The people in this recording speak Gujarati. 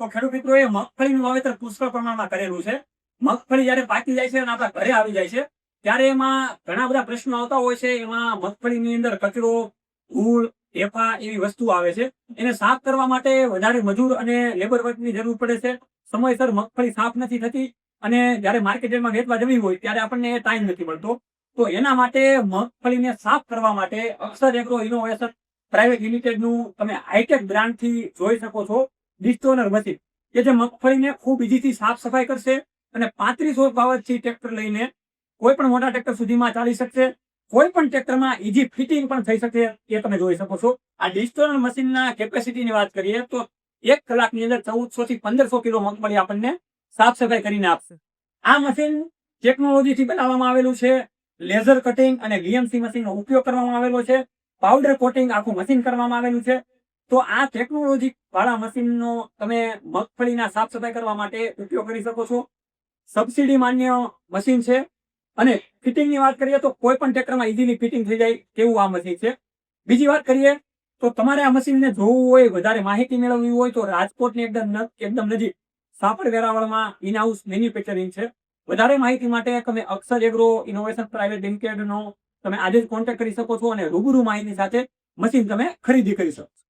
તો ખેડૂત મિત્રોએ મગફળીનું વાવેતર પુષ્કળ પ્રમાણમાં કરેલું છે. મગફળી જ્યારે પાકી જાય છે અને આપણા ઘરે આવી જાય છે, ત્યારે એમાં ઘણા બધા પ્રશ્નો આવતા હોય છે. એમાં મગફળીની અંદર કચરો, ધૂળ એફા એવી વસ્તુ આવે છે. એને સાફ કરવા માટે વધારે મજૂર અને લેબર વર્કની જરૂર પડે છે. સમયસર મગફળી સાફ નથી થતી અને જ્યારે માર્કેટમાં વેચવા જવી હોય ત્યારે આપણને ટાઈમ નથી મળતો. તો એના માટે મગફળીને સાફ કરવા માટે અક્ષર એગ્રો ઇનોવેશન પ્રાઇવેટ લિમિટેડનું તમે હાઈટેક બ્રાન્ડથી જોઈ શકો છો. ડિસ્ટોનર મશીન કે જે મગફળીને ખૂબ ઇઝીથી સાફ સફાઈ કરશે અને પાંત્રીસ પાવરથી ટ્રેક્ટર લઈને કોઈ પણ મોટા ટ્રેક્ટર સુધીમાં ચાલી શકશે. કોઈ પણ ટ્રેક્ટરમાં ઇઝી ફિટિંગ પણ થઈ શકે એ તમે જોઈ શકો છો. આ ડિસ્ટોનર મશીનના કેપેસિટીની વાત કરીએ તો એક કલાકની અંદર ચૌદસો થી પંદરસો કિલો મગફળી આપણને સાફ સફાઈ કરીને આપશે. આ મશીન ટેકનોલોજીથી બનાવવામાં આવેલું છે. લેઝર કટિંગ અને વીએમસી મશીનનો ઉપયોગ કરવામાં આવેલો છે. પાવડર કોટિંગ આખું મશીન કરવામાં આવેલું છે. તો આ ટેકનોલોજી વાળા મશીનનો તમે મગફળીના સાફ સફાઈ કરવા માટે ઉપયોગ કરી શકો છો. સબસિડી માન્ય મશીન છે. અને ફિટિંગની વાત કરીએ તો કોઈ પણ ટ્રેક્ટરમાં ઇઝીલી ફિટિંગ થઈ જાય તેવું આ મશીન છે. બીજી વાત કરીએ તો તમારે આ મશીનને જોવું હોય, વધારે માહિતી મેળવવી હોય તો રાજકોટની એકદમ એકદમ નજીક સાપડ વેરાવળમાં ઇનહાઉસ મેન્યુફેક્ચરિંગ છે. વધારે માહિતી માટે તમે અક્ષર એગ્રો ઇનોવેશન પ્રાઇવેટ લિમિટેડનો તમે આજે જ કોન્ટેક્ટ કરી શકો છો અને રૂબરૂ માહિતી સાથે મશીન તમે ખરીદી કરી શકો